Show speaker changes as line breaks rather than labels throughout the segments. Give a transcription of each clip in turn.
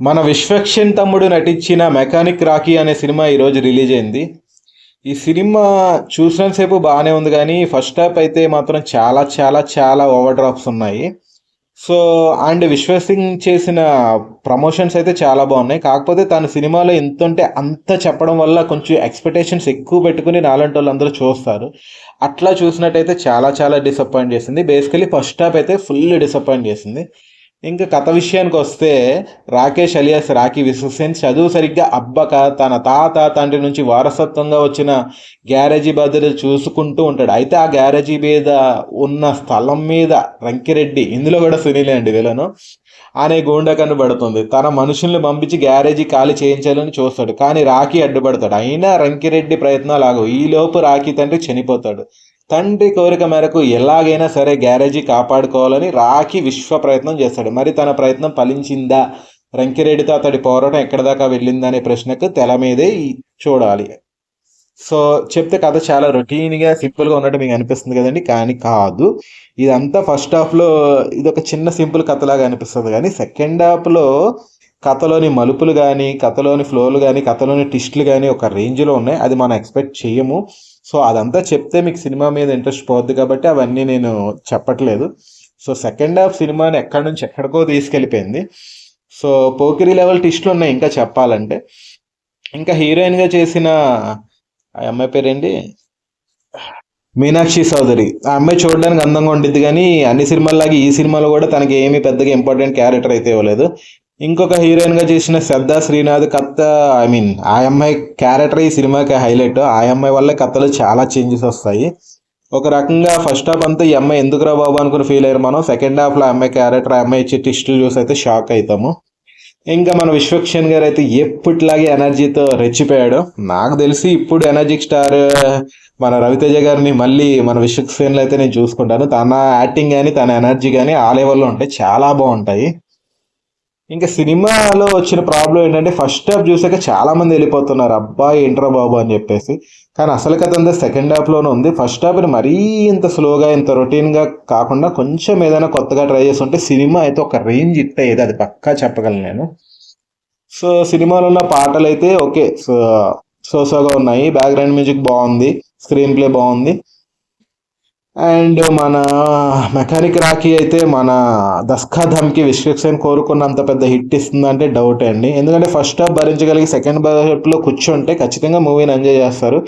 మన విశ్వక్షన్ తమ్ముడు నటించిన మెకానిక్ రాకీ అనే సినిమా ఈరోజు రిలీజ్ అయింది. ఈ సినిమా చూసినంతసేపు బాగానే ఉంది కానీ ఫస్ట్ హాఫ్ అయితే మాత్రం చాలా చాలా చాలా ఓవర్ డ్రాప్స్ ఉన్నాయి. సో అండ్ విశ్వసింగ్ చేసిన ప్రమోషన్స్ అయితే చాలా బాగున్నాయి. కాకపోతే తన సినిమాలో ఎంత ఉంటే అంత చెప్పడం వల్ల కొంచెం ఎక్స్పెక్టేషన్స్ ఎక్కువ పెట్టుకుని నాలంటి వాళ్ళందరూ చూస్తారు. అట్లా చూసినట్టయితే చాలా చాలా డిసప్పాయింట్ చేసింది. బేసికలీ ఫస్ట్ హాఫ్ అయితే ఫుల్ డిసప్పాయింట్ చేసింది. ఇంకా కథ విషయానికి వస్తే రాకేష్ అలియాస్ రాఖీ విశ్వసేన్ చదువు సరిగ్గా అబ్బక తన తాత తండ్రి నుంచి వారసత్వంగా వచ్చిన గ్యారేజీ బాధ్యత చూసుకుంటూ ఉంటాడు. అయితే ఆ గ్యారేజీ మీద ఉన్న స్థలం మీద రంకిరెడ్డి ఇందులో కూడా సునీలే అండి విలను అనే గూండా కనబడుతుంది. తన మనుషుల్ని పంపించి గ్యారేజీ ఖాళీ చేయించాలని చూస్తాడు. కానీ రాఖీ అడ్డుపడతాడు. అయినా రంకిరెడ్డి ప్రయత్నాలు ఆగవు. ఈలోపు రాఖీ తండ్రి చనిపోతాడు. తండ్రి కోరిక మేరకు ఎలాగైనా సరే గ్యారేజీ కాపాడుకోవాలని రాఖీ విశ్వ ప్రయత్నం చేస్తాడు. మరి తన ప్రయత్నం ఫలించిందా? రంకిరెడ్డితో అతడి పోరాటం ఎక్కడి దాకా వెళ్ళిందా అనే ప్రశ్నకు తెల మీదే చూడాలి. సో చెప్తే కథ చాలా రొటీన్గా సింపుల్గా ఉన్నట్టు మీకు అనిపిస్తుంది కదండి? కానీ కాదు. ఇదంతా ఫస్ట్ హాఫ్లో ఇది ఒక చిన్న సింపుల్ కథలాగా అనిపిస్తుంది. కానీ సెకండ్ హాఫ్లో కథలోని మలుపులు కానీ కథలోని ఫ్లోలు కానీ కథలోని ట్విస్ట్లు కానీ ఒక రేంజ్లో ఉన్నాయి. అది మనం ఎక్స్పెక్ట్ చేయము. సో అదంతా చెప్తే మీకు సినిమా మీద ఇంట్రెస్ట్ పోద్ది కాబట్టి అవన్నీ నేను చెప్పట్లేదు. సో సెకండ్ హాఫ్ సినిమాని ఎక్కడి నుంచి ఎక్కడికో తీసుకెళ్ళిపోయింది. సో పోకిరి లెవెల్ టిస్ట్లు ఉన్నాయి ఇంకా చెప్పాలంటే. ఇంకా హీరోయిన్గా చేసిన ఆ అమ్మాయి పేరేంటి? మీనాక్షి చౌదరి. ఆ అమ్మాయి చూడడానికి అందంగా ఉండిద్ది కానీ అన్ని సినిమాల్లాగే ఈ సినిమాలో కూడా తనకి ఏమీ పెద్దగా ఇంపార్టెంట్ క్యారెక్టర్ అయితే ఇవ్వలేదు. ఇంకొక హీరోయిన్గా చేసిన శ్రద్ధా శ్రీనాథ్ కత్త ఐ మీన్ ఆ అమ్మాయి క్యారెక్టర్ ఈ సినిమాకి హైలైట్ ఆ అమ్మాయి వల్ల కథలో చాలా చేంజెస్ వస్తాయి. ఒక రకంగా ఫస్ట్ హాఫ్ అంతా ఈ అమ్మాయి ఎందుకురా బాబు అనుకుని ఫీల్ అయ్యారు మనం. సెకండ్ హాఫ్లో ఆ అమ్మాయి క్యారెక్టర్ ఆ అమ్మాయి ఇచ్చే టిస్టులు చూసి అయితే షాక్ అవుతాము ఇంకా మన విశ్వక్షన్ గారు అయితే ఎప్పటిలాగే ఎనర్జీతో రెచ్చిపోయాడు. నాకు తెలిసి ఇప్పుడు ఎనర్జిక్ స్టార్ మన రవితేజ గారిని మళ్ళీ మన విశ్వక్సేన్లో అయితే నేను చూసుకుంటాను. తన యాక్టింగ్ కానీ తన ఎనర్జీ కానీ ఆ లెవెల్లో ఉంటాయి చాలా బాగుంటాయి. ఇంకా సినిమాలో వచ్చిన ప్రాబ్లం ఏంటంటే ఫస్ట్ హాఫ్ చూసాక చాలా మంది వెళ్ళిపోతున్నారు. అబ్బాయి ఏంట్రా బాబు అని చెప్పేసి. కానీ అసలు కథ అంతా సెకండ్ హాఫ్లోనే ఉంది. ఫస్ట్ హాఫ్ని మరీ ఇంత స్లోగా ఇంత రొటీన్గా కాకుండా కొంచెం ఏదైనా కొత్తగా ట్రై చేస్తుంటే సినిమా అయితే ఒక రేంజ్ హిట్ అయ్యేది. అది పక్కా చెప్పగలను నేను. సో సినిమాలో ఉన్న పాటలు అయితే ఓకే. సో సోసోగా ఉన్నాయి. బ్యాక్గ్రౌండ్ మ్యూజిక్ బాగుంది. స్క్రీన్ ప్లే బాగుంది. అండ్ మన మెకానిక్ రాకీ అయితే మన దస్కా ధమ్కి విశ్వక్సేన్ కోరుకున్నంత పెద్ద హిట్ ఇస్తుందంటే డౌట్ అండి. ఎందుకంటే ఫస్ట్ హాఫ్ భరించగలిగి సెకండ్ హాఫ్లో కూర్చుంటే ఖచ్చితంగా మూవీని ఎంజాయ్ చేస్తారు.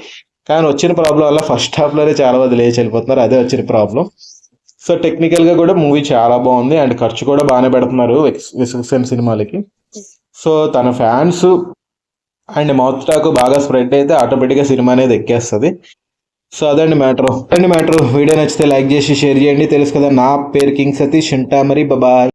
కానీ వచ్చిన ప్రాబ్లం వల్ల ఫస్ట్ హాఫ్లోనే చాలా మంది లేచి వెళ్ళిపోతున్నారు. అదే వచ్చిన ప్రాబ్లం. సో టెక్నికల్గా కూడా మూవీ చాలా బాగుంది. అండ్ ఖర్చు కూడా బాగానే పెడుతున్నారు విశ్వక్సేన్ సినిమాలకి. సో తన ఫ్యాన్స్ అండ్ మౌత్ టాక్ బాగా స్ప్రెడ్ అయితే ఆటోమేటిక్గా సినిమా అనేది ఎక్కేస్తుంది. సో అదండి మ్యాటర్. అదండి మ్యాటర్. వీడియో నచ్చితే లైక్ చేసి షేర్ చేయండి. తెలుసు కదా నా పేరు కింగ్ సతీష్. ఉంటా మరి. బాబాయ్.